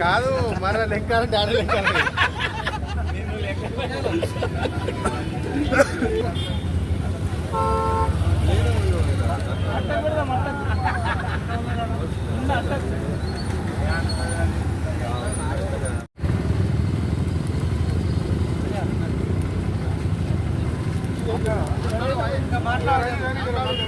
కాదు మన లెక్క డాడీ లెక్క మాట్లాడాలి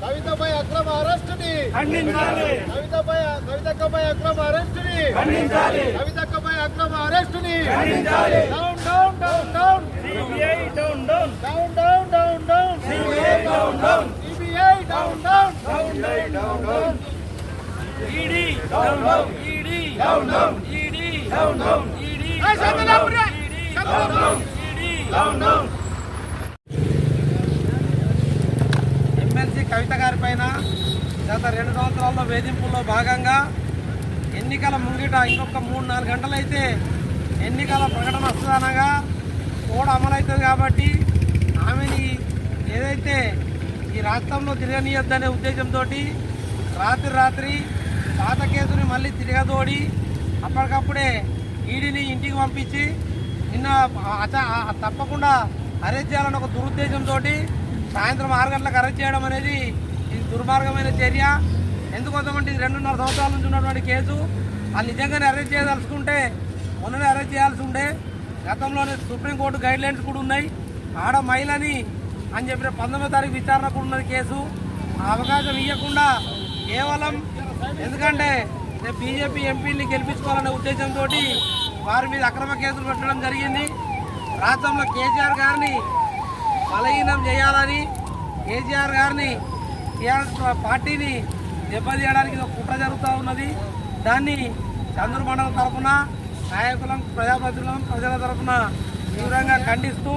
కవితపై అక్రమ అరెస్టుని. కవితపై కవితక్కపై అక్రమ అరెస్టుని. ఖండించాలి. కవితక్కపై అక్రమ అరెస్టుని. Down down down down down down down down down down down down CBI down down down down down ED down down ED down down ED down down ED down down down down ED down down Kavitha గారి పైన గత రెండు సంవత్సరాల్లో వేధింపుల్లో భాగంగా ఎన్నికల ముంగిట ఇంకొక మూడు నాలుగు గంటలైతే ఎన్నికల ప్రకటన వస్తుందనగా కోడ్ అమలవుతుంది కాబట్టి ఆమెని ఏదైతే ఈ రాష్ట్రంలో తిరగనీయొద్దనే ఉద్దేశంతో రాత్రి రాత్రి పాత కేసుని మళ్ళీ తిరగదోడి అప్పటికప్పుడే ఈడీని ఇంటికి పంపించి నిన్న అచ- తప్పకుండా అరెస్ట్ చేయాలన్న ఒక దురుద్దేశంతో సాయంత్రం ఆరు గంటలకు అరెస్ట్ చేయడం అనేది ఇది దుర్మార్గమైన చర్య. ఎందుకోసమంటే ఇది రెండున్నర సంవత్సరాల నుంచి ఉన్నటువంటి కేసు. వాళ్ళు నిజంగానే అరెస్ట్ చేయదలుచుకుంటే మొన్ననే అరెస్ట్ చేయాల్సి ఉండే. గతంలోనే సుప్రీంకోర్టు గైడ్ లైన్స్ కూడా ఉన్నాయి. ఆడ మహిళని అని చెప్పిన పంతొమ్మిదో తారీఖు విచారణ కూడా ఉన్నది కేసు. ఆ అవకాశం ఇవ్వకుండా కేవలం ఎందుకంటే బీజేపీ ఎంపీని గెలిపించుకోవాలనే ఉద్దేశంతో వారి మీద అక్రమ కేసులు పెట్టడం జరిగింది. రాష్ట్రంలో కేసీఆర్ గారిని బలహీనం చేయాలని కేసీఆర్ గారిని టీఆర్ఎస్ పార్టీని దెబ్బతీయడానికి ఒక కుట్ర జరుగుతూ ఉన్నది. దాన్ని చంద్రమండలం తరఫున నాయకులం ప్రజాప్రతినిధులం ప్రజల తరఫున తీవ్రంగా ఖండిస్తూ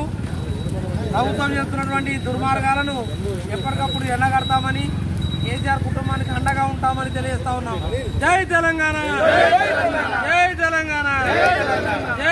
ప్రభుత్వం చేస్తున్నటువంటి దుర్మార్గాలను ఎప్పటికప్పుడు ఎండగడతామని కేసీఆర్ కుటుంబానికి అండగా ఉంటామని తెలియజేస్తా ఉన్నాం. జై తెలంగాణ! జై తెలంగాణ! జై